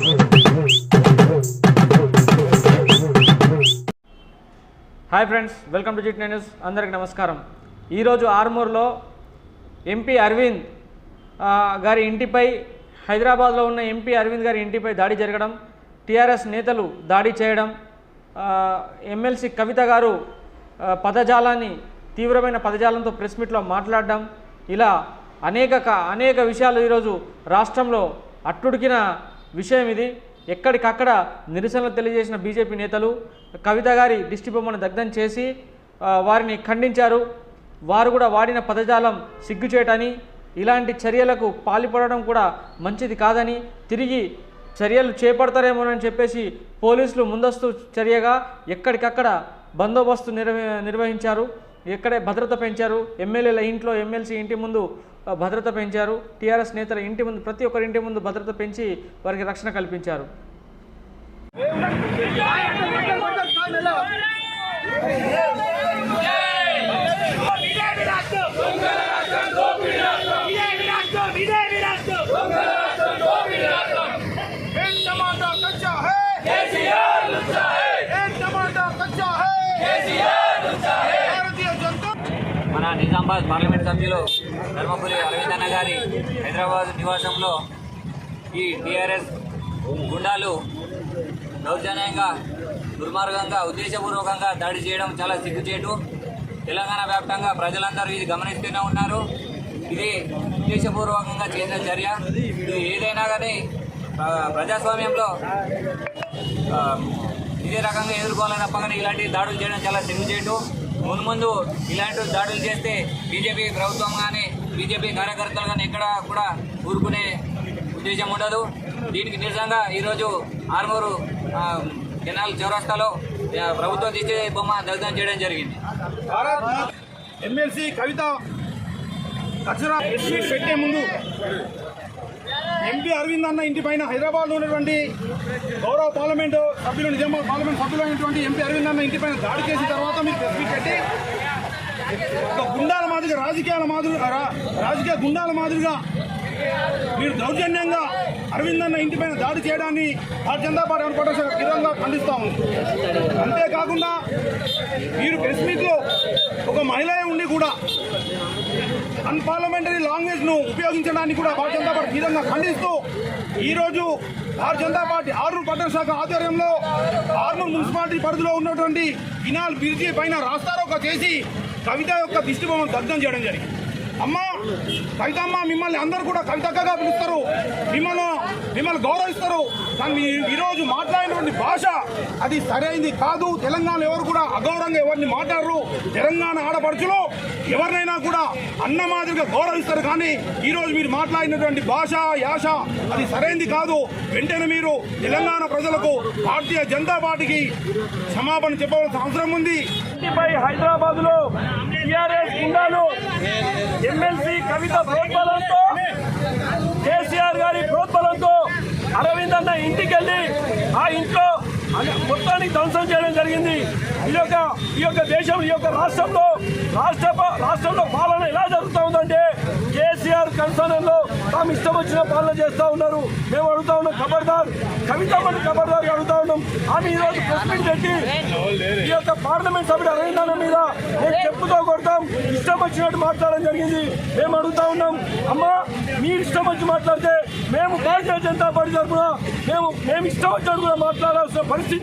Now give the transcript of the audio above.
Hi friends welcome to Jit news. అందరికి నమస్కారం. ఈరోజు ఆర్మూర్లో ఎంపీ అరవింద్ గారి ఇంటిపై హైదరాబాద్లో ఉన్న ఎంపీ అరవింద్ గారి ఇంటిపై దాడి జరగడం టీఆర్ఎస్ నేతలు దాడి చేయడం ఎమ్మెల్సీ కవిత గారు పదజాలాన్ని తీవ్రమైన పదజాలంతో ప్రెస్ మీట్లో మాట్లాడడం ఇలా అనేక అనేక విషయాలు ఈరోజు రాష్ట్రంలో అట్టుడికిన విషయం ఇది. ఎక్కడికక్కడ నిరసనలు తెలియజేసిన బీజేపీ నేతలు కవిత గారి దిష్టి బొమ్మను దగ్ధం చేసి వారిని ఖండించారు. వారు కూడా వాడిన పదజాలం సిగ్గుచేటని ఇలాంటి చర్యలకు పాల్పడడం కూడా మంచిది కాదని తిరిగి చర్యలు చేపడతారేమోనని చెప్పేసి పోలీసులు ముందస్తు చర్యగా ఎక్కడికక్కడ బందోబస్తు నిర్వ నిర్వహించారు. ఎక్కడే భద్రత పెంచారు ఎమ్మెల్యేల ఇంట్లో ఎమ్మెల్సీ ఇంటి ముందు భద్రత పెంచారు టీఆర్ఎస్ నేతల ఇంటి ముందు ప్రతి ఒక్కరి ఇంటి ముందు భద్రత పెంచి వారికి రక్షణ కల్పించారు నిజామాబాద్ పార్లమెంట్ సభ్యులు ధర్మపురి అరవింద్ అన్న గారి హైదరాబాద్ నివాసంలో ఈ టీఆర్ఎస్ గుండాలు దౌర్జన్యంగా దుర్మార్గంగా ఉద్దేశపూర్వకంగా దాడి చేయడం చాలా సిగ్గుచేటు. తెలంగాణ వ్యాప్తంగా ప్రజలందరూ ఇది గమనిస్తూనే ఉన్నారు. ఇది ఉద్దేశపూర్వకంగా చేసిన చర్య. ఇది ఏదైనా కానీ ప్రజాస్వామ్యంలో ఇదే రకంగా ఎదుర్కోవాలని తప్ప కానీ ఇలాంటి దాడులు చేయడం చాలా సిగ్గుచేటు. ముందు ముందు ఇలాంటి దాడులు చేస్తే బీజేపీ ప్రభుత్వం కానీ బీజేపీ కార్యకర్తలు కానీ ఎక్కడ కూడా ఊరుకునే ఉద్దేశం ఉండదు. దీనికి నిరసనగా ఈరోజు ఆర్మూరు కెనాల్ చౌరస్తాలో ప్రభుత్వం తీసే బొమ్మ దగ్ధం చేయడం జరిగింది. భారత్ ఎమ్మెల్సీ కవిత పెట్టే ముందు ఎంపీ అరవింద్ అన్న ఇంటి పైన హైదరాబాద్లో ఉన్నటువంటి గౌరవ పార్లమెంటు సభ్యులు నిజామాబాద్ పార్లమెంట్ సభ్యులు అయినటువంటి ఎంపీ అరవింద్ అన్న ఇంటి పైన దాడి చేసిన తర్వాత మీరు ప్రెస్ పెట్టి ఒక గుండాల మాదిరిగా రాజకీయాల మాదిరిగా రా- రాజకీయ గుండాల మాదిరిగా మీరు దౌర్జన్యంగా అరవింద్ అన్న ఇంటి పైన దాడి చేయడాన్ని భారతీయ జనతా పార్టీ అనుకోవడం తీవ్రంగా ఖండిస్తా ఉంది. అంతేకాకుండా మీరు ప్రెస్ మీట్లో ఒక మహిళ ఉండి కూడా అన్పార్లమెంటరీ లాంగ్వేజ్ను ఉపయోగించడానికి కూడా భారత జనతా పార్టీ తీవ్రంగా ఖండిస్తూ ఈ రోజు జనతా పార్టీ ఆర్మూర్ పట్టణ శాఖ ఆధ్వర్యంలో ఆర్మూర్ మున్సిపాలిటీ పరిధిలో ఉన్నటువంటి ఇనాల్ బిర్జీ పైన రాస్తారోక చేసి కవిత యొక్క దిష్టి దగ్ధం చేయడం జరిగింది. అమ్మ కవితమ్మ మిమ్మల్ని అందరూ కూడా కవితక్కగా పిలుస్తారు. మిమ్మల్ని మిమ్మల్ని గౌరవిస్తారు. కానీ మీరు ఈరోజు మాట్లాడినటువంటి భాష అది సరైనది కాదు. తెలంగాణ ఎవరు కూడా అగౌరవంగా ఎవరిని మాట్లాడరు. తెలంగాణ ఆడపడుచులు ఎవరినైనా కూడా అన్న మాదిరిగా గౌరవిస్తారు కానీ ఈరోజు మీరు మాట్లాడినటువంటి భాష యాష అది సరైనది కాదు. వెంటనే మీరు తెలంగాణ ప్రజలకు భారతీయ జనతా పార్టీకి క్షమాపణ చెప్పవలసిన అవసరం ఉంది. ఇంటిపై హైదరాబాద్లో టిఆర్ఎస్ గుండాలు ఎమ్మెల్సీ కవిత ప్రోత్బలంతో కేసీఆర్ గారి ప్రోత్బలంతో అరవింద్ అన్న ఇంటికి వెళ్ళి ఆ ఇంట్లో మొత్తాన్ని మొత్తానికి ధ్వంసం చేయడం జరిగింది. ఈ యొక్క ఈ యొక్క దేశం ఈ యొక్క రాష్ట్రంలో రాష్ట్ర రాష్ట్రంలో పాలన ఎలా జరుగుతూ ఉందంటే కేసీఆర్ కన్సర్న్లో తాము ఇష్టం వచ్చిన పాలన చేస్తూ ఉన్నారు. మేము అడుగుతా ఉన్నాం ఖబర్దార్ కవిత మంది ఖబర్దార్ అడుగుతా ఉన్నాం. ఆమె ఈరోజు రోజు ప్రెస్ మీట్ పెట్టి ఈ యొక్క పార్లమెంట్ సభ్యుడు అరవింద్ మీద మేము చెప్పుతో కొడతాం ఇష్టం వచ్చినట్టు మాట్లాడడం జరిగింది. మేము అడుగుతా ఉన్నాం అమ్మా మీరు ఇష్టం వచ్చి మాట్లాడితే మేము భారతీయ జనతా పార్టీ తరఫున మేము మేము ఇష్టం వచ్చినట్టు కూడా మాట్లాడాల్సిన పరిస్థితి